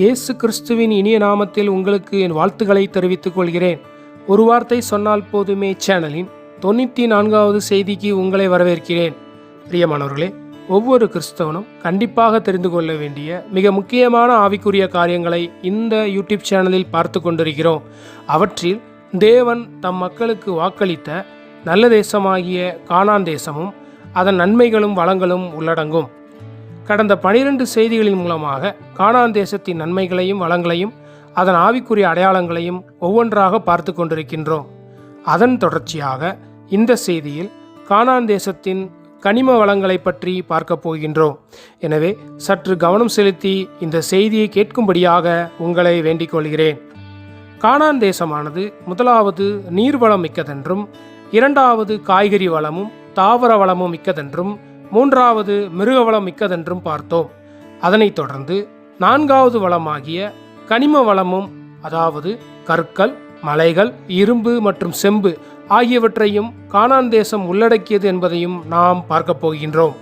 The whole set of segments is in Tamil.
இயேசு கிறிஸ்துவின் இனிய நாமத்தில் உங்களுக்கு என் வாழ்த்துக்களை தெரிவித்துக் கொள்கிறேன். ஒரு வார்த்தை சொன்னால் போதுமே சேனலின் தொண்ணூற்றி நான்காவது செய்திக்கு உங்களை வரவேற்கிறேன். பிரியமானவர்களே ஒவ்வொரு கிறிஸ்தவனும் கண்டிப்பாக தெரிந்து கொள்ள வேண்டிய மிக முக்கியமான ஆவிக்குரிய காரியங்களை இந்த யூடியூப் சேனலில் பார்த்து கொண்டிருக்கிறோம். அவற்றில் தேவன் தம் மக்களுக்கு வாக்களித்த நல்ல தேசமாகிய காணான் தேசமும் அதன் நன்மைகளும் வளங்களும் உள்ளடங்கும். கடந்த பனிரெண்டு செய்திகளின் மூலமாக கானான் தேசத்தின் நன்மைகளையும் வளங்களையும் அதன் ஆவிக்குரிய அடையாளங்களையும் ஒவ்வொன்றாக பார்த்து கொண்டிருக்கின்றோம். அதன் தொடர்ச்சியாக இந்த செய்தியில் கானான் தேசத்தின் கனிம வளங்களை பற்றி பார்க்க போகின்றோம். எனவே சற்று கவனம் செலுத்தி இந்த செய்தியை கேட்கும்படியாக உங்களை வேண்டிக் கொள்கிறேன். கானான் தேசமானது முதலாவது நீர்வளம் மிக்கதென்றும் இரண்டாவது காய்கறி வளமும் தாவர வளமும் மிக்கதென்றும் மூன்றாவது மிருக வளம் மிக்கதென்றும் பார்த்தோம். அதனைத் தொடர்ந்து நான்காவது வளமாகிய கனிம வளமும் அதாவது கற்கள் மலைகள் இரும்பு மற்றும் செம்பு ஆகியவற்றையும் கானான் தேசம் உள்ளடக்கியது என்பதையும் நாம் பார்க்கப் போகின்றோம்.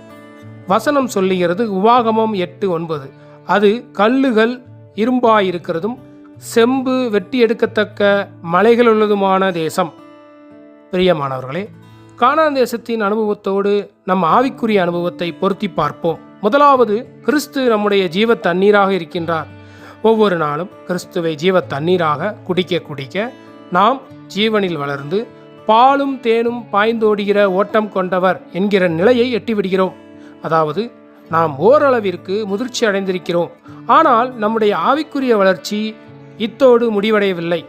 வசனம் சொல்லுகிறது உவாகமம் எட்டு ஒன்பது. அது கல்லுகள் இரும்பாயிருக்கிறதும் செம்பு வெட்டி எடுக்கத்தக்க மலைகள் உள்ளதுமான தேசம். பிரியமானவர்களே காணாந்தேசத்தின் அனுபவத்தோடு நம் ஆவிக்குரிய அனுபவத்தை பொருத்தி பார்ப்போம். முதலாவது கிறிஸ்து நம்முடைய ஜீவ தண்ணீராக இருக்கின்றார். ஒவ்வொரு நாளும் கிறிஸ்துவை ஜீவ தண்ணீராக குடிக்க குடிக்க நாம் ஜீவனில் வளர்ந்து பாலும் தேனும் பாய்ந்தோடுகிற ஓட்டம் கொண்டவர் என்கிற நிலையை எட்டிவிடுகிறோம். அதாவது நாம் ஓரளவிற்கு முதிர்ச்சி அடைந்திருக்கிறோம். ஆனால் நம்முடைய ஆவிக்குரிய வளர்ச்சி இத்தோடு முடிவடையவில்லை.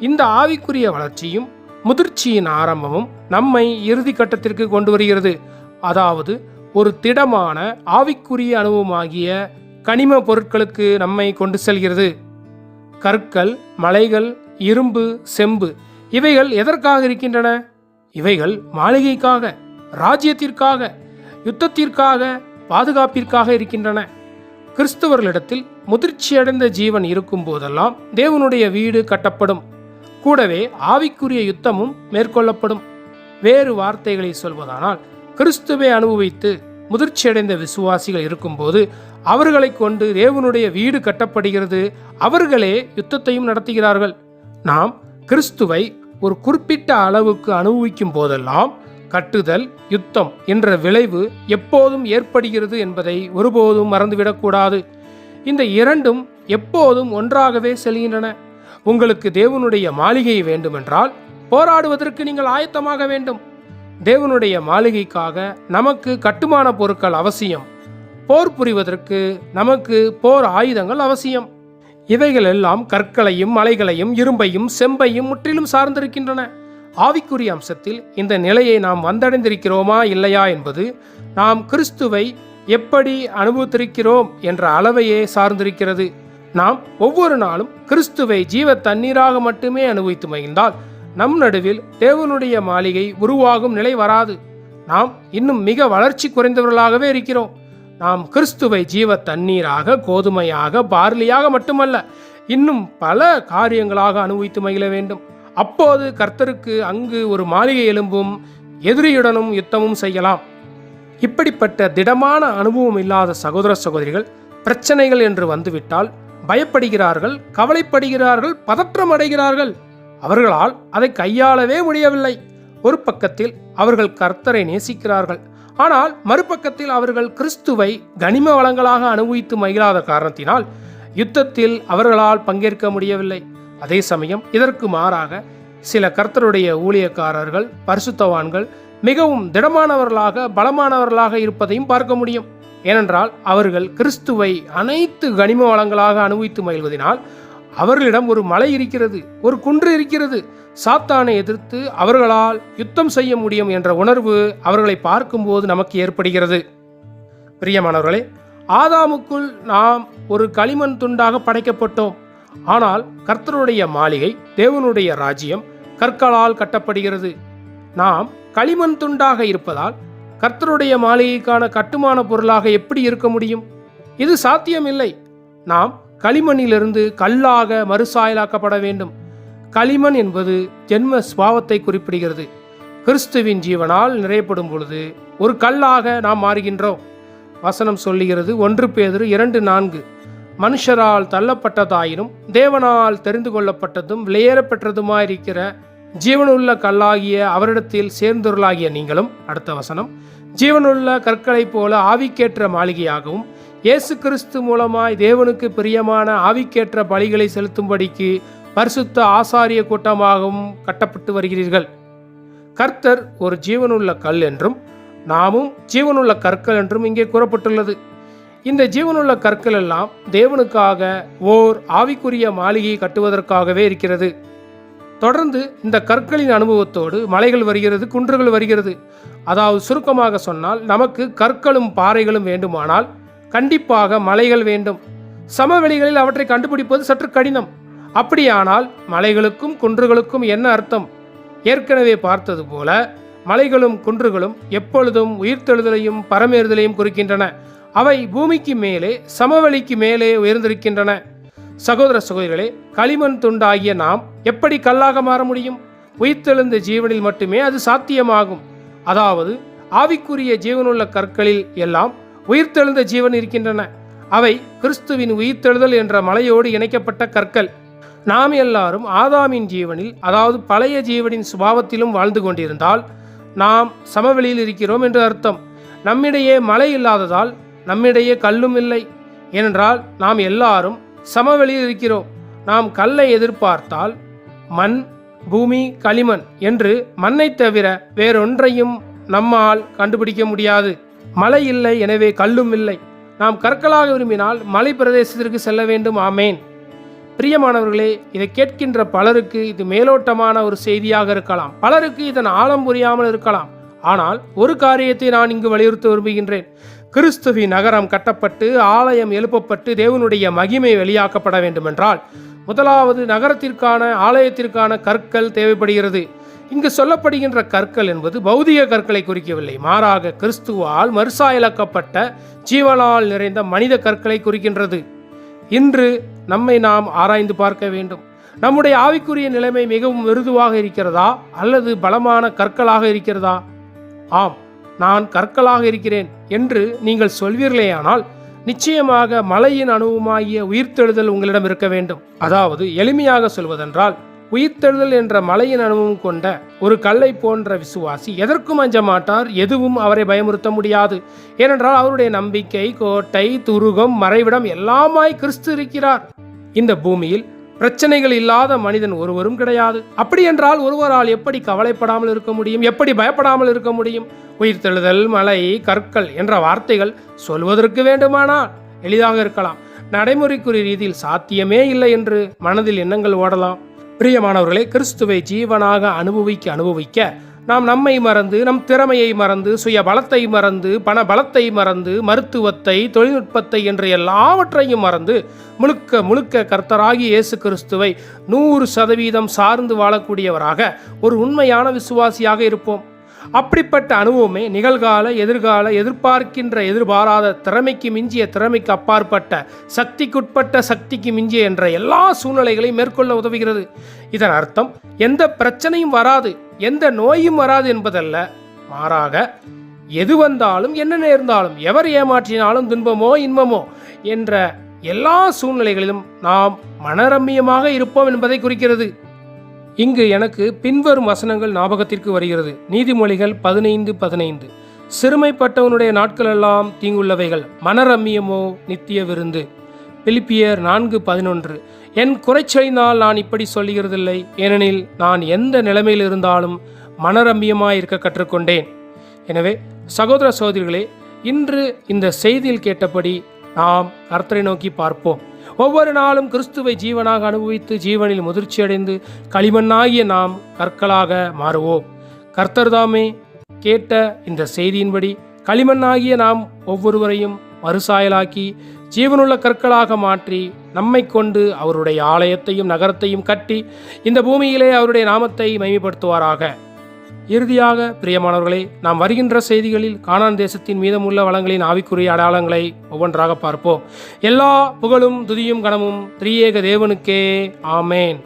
இந்த ஆவிக்குரிய வளர்ச்சியும் முதிர்ச்சியின் ஆரம்பமும் நம்மை இறுதி கட்டத்திற்கு கொண்டு வருகிறது. அதாவது ஒரு திடமான ஆவிக்குரிய அனுபவமாகிய கனிம பொருட்களுக்கு நம்மை கொண்டு செல்கிறது. கற்கள் மலைகள் இரும்பு செம்பு இவைகள் எதற்காக இருக்கின்றன? இவைகள் மாளிகைக்காக ராஜ்யத்திற்காக யுத்தத்திற்காக பாதுகாப்பிற்காக இருக்கின்றன. கிறிஸ்தவர்களிடத்தில் முதிர்ச்சியடைந்த ஜீவன் இருக்கும் போதெல்லாம் தேவனுடைய வீடு கட்டப்படும். கூடவே ஆவிக்குரிய யுத்தமும் மேற்கொள்ளப்படும். வேறு வார்த்தைகளை சொல்வதானால் கிறிஸ்துவை அனுபவித்து முதிர்ச்சியடைந்த விசுவாசிகள் இருக்கும்போது அவர்களை கொண்டு தேவனுடைய வீடு கட்டப்படுகிறது. அவர்களே யுத்தத்தையும் நடத்துகிறார்கள். நாம் கிறிஸ்துவை ஒரு குறிப்பிட்ட அளவுக்கு அனுபவிக்கும் போதெல்லாம் கட்டுதல் யுத்தம் என்ற விளைவு எப்போதும் ஏற்படுகிறது என்பதை ஒருபோதும் மறந்துவிடக்கூடாது. இந்த இரண்டும் எப்போதும் ஒன்றாகவே செல்கின்றன. உங்களுக்கு தேவனுடைய மாளிகை வேண்டுமென்றால் போராடுவதற்கு நீங்கள் ஆயத்தமாக வேண்டும். தேவனுடைய மாளிகைக்காக நமக்கு கட்டுமான பொருட்கள் அவசியம். போர் புரிவதற்கு நமக்கு போர் ஆயுதங்கள் அவசியம். இவைகள் எல்லாம் கற்களையும் மலைகளையும் இரும்பையும் செம்பையும் முற்றிலும் சார்ந்திருக்கின்றன. ஆவிக்குரிய அம்சத்தில் இந்த நிலையை நாம் வந்தடைந்திருக்கிறோமா இல்லையா என்பது நாம் கிறிஸ்துவை எப்படி அனுபவித்திருக்கிறோம் என்ற அளவையே சார்ந்திருக்கிறது. நாம் ஒவ்வொரு நாளும் கிறிஸ்துவை ஜீவ தண்ணீராக மட்டுமே அனுபவித்து மகிழ்ந்தால் நம் நடுவில் தேவனுடைய மாளிகை உருவாகும் நிலை வராது. நாம் இன்னும் மிக வளர்ச்சி குறைந்தவர்களாகவே இருக்கிறோம். நாம் கிறிஸ்துவை ஜீவ தண்ணீராக கோதுமையாக பார்லியாக மட்டுமல்ல இன்னும் பல காரியங்களாக அனுபவித்து மகிழ வேண்டும். அப்போது கர்த்தருக்கு அங்கு ஒரு மாளிகை எலும்பும் எதிரியுடனும் யுத்தமும் செய்யலாம். இப்படிப்பட்ட திடமான அனுபவம் இல்லாத சகோதர சகோதரிகள் பிரச்சனைகள் என்று வந்துவிட்டால் பயப்படுகிறார்கள் கவலைப்படுகிறார்கள் பதற்றம் அடைகிறார்கள் அவர்களால் அதை கையாளவே முடியவில்லை. ஒரு பக்கத்தில் அவர்கள் கர்த்தரை நேசிக்கிறார்கள். ஆனால் மறுபக்கத்தில் அவர்கள் கிறிஸ்துவை கனிம வளங்களாக அனுபவித்து மகிழாத காரணத்தினால் யுத்தத்தில் அவர்களால் பங்கேற்க முடியவில்லை. அதே சமயம் இதற்கு மாறாக சில கர்த்தருடைய ஊழியக்காரர்கள் பரிசுத்தவான்கள் மிகவும் திடமானவர்களாக பலமானவர்களாக இருப்பதையும் பார்க்க முடியும். ஏனென்றால் அவர்கள் கிறிஸ்துவை அனைத்து கனிம வளங்களாக அனுபவித்து மகிழ்வதனால் அவர்களிடம் ஒரு மலை இருக்கிறது ஒரு குன்று இருக்கிறது. சாத்தானை எதிர்த்து அவர்களால் யுத்தம் செய்ய முடியும் என்ற உணர்வு அவர்களை பார்க்கும்போது நமக்கு ஏற்படுகிறது. பிரியமானவர்களே ஆதாமுக்குள் நாம் ஒரு களிமண் துண்டாக படைக்கப்பட்டோம். ஆனால் கர்த்தருடைய மாளிகை தேவனுடைய ராஜ்யம் கற்களால் கட்டப்படுகிறது. நாம் களிமண் துண்டாக இருப்பதால் கர்த்தருடைய மாளிகைக்கான கட்டுமான பொருளாக எப்படி இருக்க முடியும்? இது சாத்தியமில்லை. நாம் களிமண்ணிலிருந்து கல்லாக மறுசாயலாக்கப்பட வேண்டும். களிமண் என்பது ஜென்ம சுவாவத்தை குறிப்பிடுகிறது. கிறிஸ்துவின் ஜீவனால் நிறையப்படும் பொழுது ஒரு கல்லாக நாம் மாறுகின்றோம். வசனம் சொல்லுகிறது ஒன்று பேதுரு இரண்டு நான்கு. மனுஷரால் தள்ளப்பட்டதாயினும் தேவனால் தெரிந்து கொள்ளப்பட்டதும் விலையேறப்பெற்றதுமாயிருக்கிற ஜீவனுள்ள கல்லாகிய அவரிடத்தில் சேர்ந்தொருளாகிய நீங்களும் அடுத்த வசனம் ஜீவனுள்ள கற்களைப் போல ஆவிக்கேற்ற மாளிகையாகவும் இயேசு கிறிஸ்து மூலமாய் தேவனுக்கு பிரியமான ஆவிக்கேற்ற பலிகளை செலுத்தும்படிக்கு பரிசுத்த ஆசாரிய கூட்டமாகவும் கட்டப்பட்டு வருகிறீர்கள். கர்த்தர் ஒரு ஜீவனுள்ள கல் என்றும் நாமும் ஜீவனுள்ள கற்கள் என்றும் இங்கே கூறப்பட்டுள்ளது. இந்த ஜீவனுள்ள கற்கள் எல்லாம் தேவனுக்காக ஓர் ஆவிக்குரிய மாளிகையை கட்டுவதற்காகவே இருக்கிறது. தொடர்ந்து இந்த கற்களின் அனுபவத்தோடு மலைகள் வருகிறது குன்றுகள் வருகிறது. அதாவது சுருக்கமாக சொன்னால் நமக்கு கற்களும் பாறைகளும் வேண்டுமானால் கண்டிப்பாக மலைகள் வேண்டும். சமவெளிகளில் அவற்றை கண்டுபிடிப்பது சற்று கடினம். அப்படியானால் மலைகளுக்கும் குன்றுகளுக்கும் என்ன அர்த்தம்? ஏற்கனவே பார்த்தது போல மலைகளும் குன்றுகளும் எப்பொழுதும் உயிர்த்தெழுதலையும் பரமேறுதலையும் குறிக்கின்றன. அவை பூமிக்கு மேலே சமவெளிக்கு மேலே உயர்ந்திருக்கின்றன. சகோதர சகோதரிகளே களிமண் துண்டாகிய நாம் எப்படி கல்லாக மாற முடியும்? உயிர்த்தெழுந்த ஜீவனில் மட்டுமே அது சாத்தியமாகும். அதாவது ஆவிக்குரிய ஜீவனுள்ள கற்களில் எல்லாம் உயிர்த்தெழுந்த ஜீவன் இருக்கின்றன. அவை கிறிஸ்துவின் உயிர்த்தெழுதல் என்ற மலையோடு இணைக்கப்பட்ட கற்கள். நாம் எல்லாரும் ஆதாமின் ஜீவனில் அதாவது பழைய ஜீவனின் சுபாவத்திலும் வாழ்ந்து கொண்டிருந்தால் நாம் சமவெளியில் இருக்கிறோம் என்று அர்த்தம். நம்மிடையே மழை இல்லாததால் நம்மிடையே கல்லும் இல்லை. ஏனென்றால் நாம் எல்லாரும் சமவெளியில் இருக்கிறோம். நாம் கல்லை எதிர்பார்த்தால் மண் பூமி களிமண் என்று மண்ணைத் தவிர வேறொன்றையும் நம்மால் கண்டுபிடிக்க முடியாது. மழை இல்லை எனவே கல்லும் இல்லை. நாம் கற்களாக விரும்பினால் மலை பிரதேசத்திற்கு செல்ல வேண்டும். ஆமேன். பிரியமானவர்களே இதை கேட்கின்ற பலருக்கு இது மேலோட்டமான ஒரு செய்தியாக இருக்கலாம். பலருக்கு இதன் ஆழம் புரியாமல் இருக்கலாம். ஆனால் ஒரு காரியத்தை நான் இங்கு வலியுறுத்த விரும்புகின்றேன். கிறிஸ்துவி நகரம் கட்டப்பட்டு ஆலயம் எழுப்பப்பட்டு தேவனுடைய மகிமை வெளியாக்கப்பட வேண்டுமென்றால் முதலாவது நகரத்திற்கான ஆலயத்திற்கான கற்கள் தேவைப்படுகிறது. இங்கு சொல்லப்படுகின்ற கற்கள் என்பது பௌதிக கற்களை குறிக்கவில்லை. மாறாக கிறிஸ்துவால் மறுசாயலாக்கப்பட்ட ஜீவனால் நிறைந்த மனித கற்களை குறிக்கின்றது. இன்று நம்மை நாம் ஆராய்ந்து பார்க்க வேண்டும். நம்முடைய ஆவிக்குரிய நிலைமை மிகவும் மிருதுவாக இருக்கிறதா அல்லது பலமான கற்களாக இருக்கிறதா? ஆம். நான் கற்களாக இருக்கிறேன் என்று நீங்கள் சொல்வீர்களேயானால் நிச்சயமாக மலையின் அனுபவமாகிய உயிர்த்தெழுதல் உங்களிடம் இருக்க வேண்டும். அதாவது எளிமையாக சொல்வதென்றால் உயிர்த்தெழுதல் என்ற மலையின் அனுபவம் கொண்ட ஒரு கல்லை போன்ற விசுவாசி எதற்கும் அஞ்ச மாட்டார் எதுவும் அவரை பயமுறுத்த முடியாது. ஏனென்றால் அவருடைய நம்பிக்கை கோட்டை துருகம் மறைவிடம் எல்லாமாய் கிறிஸ்து இருக்கிறார். இந்த பூமியில் பிரச்சனைகள் இல்லாத மனிதன் ஒருவரும் கிடையாது. அப்படி என்றால் ஒருவரால் எப்படி கவலைப்படாமல் இருக்க முடியும்? எப்படி பயப்படாமல் இருக்க முடியும்? உயிர்த்தெழுதல் மலை கற்கள் என்ற வார்த்தைகள் சொல்வதற்கு வேண்டுமானால் எளிதாக இருக்கலாம். நடைமுறைக்குரிய ரீதியில் சாத்தியமே இல்லை என்று மனதில் எண்ணங்கள் ஓடலாம். பிரியமானவர்களே கிறிஸ்துவை ஜீவனாக அனுபவிக்க அனுபவிக்க நாம் நம்மை மறந்து நம் திறமையை மறந்து சுய பலத்தை மறந்து பண பலத்தை மறந்து மருத்துவத்தை தொழில்நுட்பத்தை என்று எல்லாவற்றையும் மறந்து முழுக்க முழுக்க கர்த்தராகி இயேசு கிறிஸ்துவை நூறு சதவீதம் சார்ந்து வாழக்கூடியவராக ஒரு உண்மையான விசுவாசியாக இருப்போம். அப்படிப்பட்ட அனுபவமே நிகழ்கால எதிர்கால எதிர்பார்க்கின்ற எதிர்பாராத திறமைக்கு மிஞ்சிய திறமைக்கு அப்பாற்பட்ட சக்திக்குட்பட்ட சக்திக்கு மிஞ்சிய என்ற எல்லா சூழ்நிலைகளையும் மேற்கொள்ள உதவுகிறது. இதன் அர்த்தம் எந்த பிரச்சனையும் வராது எந்த நோயும் வராது என்பதல்ல. மாறாக எது வந்தாலும் என்ன நேர்ந்தாலும் எவர் ஏமாற்றினாலும் துன்பமோ இன்பமோ என்ற எல்லா சூழ்நிலைகளிலும் நாம் மனரம்மியமாக இருப்போம் என்பதை குறிக்கிறது. இங்கு எனக்கு பின்வரும் வசனங்கள் ஞாபகத்திற்கு வருகிறது. நீதிமொழிகள் பதினைந்து பதினைந்து. சிறுமைப்பட்டவனுடைய நாட்களெல்லாம் தீங்குள்ளவைகள். மனரம்மியமோ நித்திய விருந்து. பிலிப்பியர் நான்கு பதினொன்று. என் குறைச்சலினால் நான் இப்படி சொல்லுகிறதில்லை. ஏனெனில் நான் எந்த நிலைமையில் இருந்தாலும் மனரம்மியமாய் இருக்க கற்றுக்கொண்டேன். எனவே சகோதர சகோதரிகளே இன்று இந்த செய்தியில் கேட்டபடி நாம் கர்த்தரை நோக்கி பார்ப்போம். ஒவ்வொரு நாளும் கிறிஸ்துவை ஜீவனாக அனுபவித்து ஜீவனில் முதிர்ச்சியடைந்து களிமண்ணாகிய நாம் கற்களாக மாறுவோம். கர்த்தர்தாமே கேட்ட இந்த செய்தியின்படி களிமண்ணாகிய நாம் ஒவ்வொருவரையும் மறுசாயலாக்கி ஜீவனுள்ள கற்களாக மாற்றி நம்மை கொண்டு அவருடைய ஆலயத்தையும் நகரத்தையும் கட்டி இந்த பூமியிலே அவருடைய நாமத்தை மைமைப்படுத்துவாராக இறுதியாக பிரியமானவர்களே நாம் வருகின்ற செய்திகளில் கானான் தேசத்தின் மீதமுள்ள வளங்களின் ஆவிக்குரிய அடையாளங்களை ஒவ்வொன்றாக பார்ப்போம். எல்லா புகழும் துதியும் கனமும் திரியேக தேவனுக்கே. ஆமேன்.